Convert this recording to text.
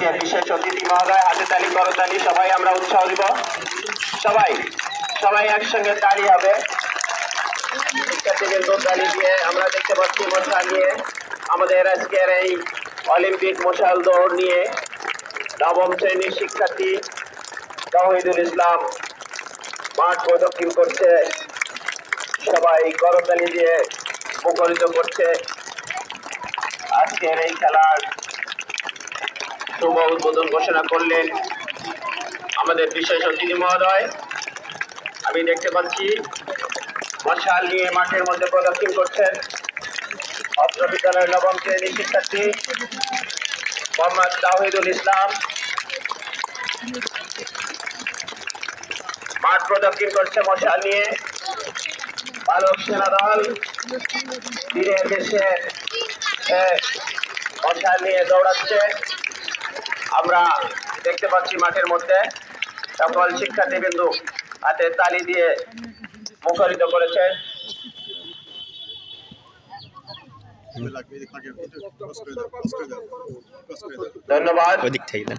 আজকের বিশেষ অতিথি মহোদয়, হাতে তালি, করতালি, সবাই আমরা উৎসাহ দিব। সবাই সবাই একসঙ্গে তালি হবে। শিক্ষার্থীদের তালি দিয়ে আমরা দেখতে পাচ্ছি মশাল নিয়ে আমাদের আজকের এই অলিম্পিক মশাল দৌড় নিয়ে নবম শ্রেণির শিক্ষার্থী তাহিদুল ইসলাম মাঠ প্রদক্ষিণ করছে। সবাই করতালি দিয়ে মুখরিত করছে। আজকের এই খেলার শুভ উদ্বোধন ঘোষণা করলেন আমাদের বিশেষ অতিথি মহোদয়। আমি দেখতে পাচ্ছি মশাল নিয়ে মাঠের মধ্যে প্রদর্শন করছেন। অত্র বিদ্যালয়ের নবম শ্রেণির শিক্ষার্থী মোহাম্মদ তাহিদুল ইসলাম। মাঠ প্রদক্ষিণ করছে মশাল নিয়ে। বালক সেনা দল। তীরের দেশে মশাল নিয়ে দৌড়াচ্ছে। আমরা দেখতে পাচ্ছি মাঠের মধ্যে সকল শিক্ষার্থী বিন্দু হাতে তালি দিয়ে মুখরিত করেছে। ধন্যবাদ। থেকে দেন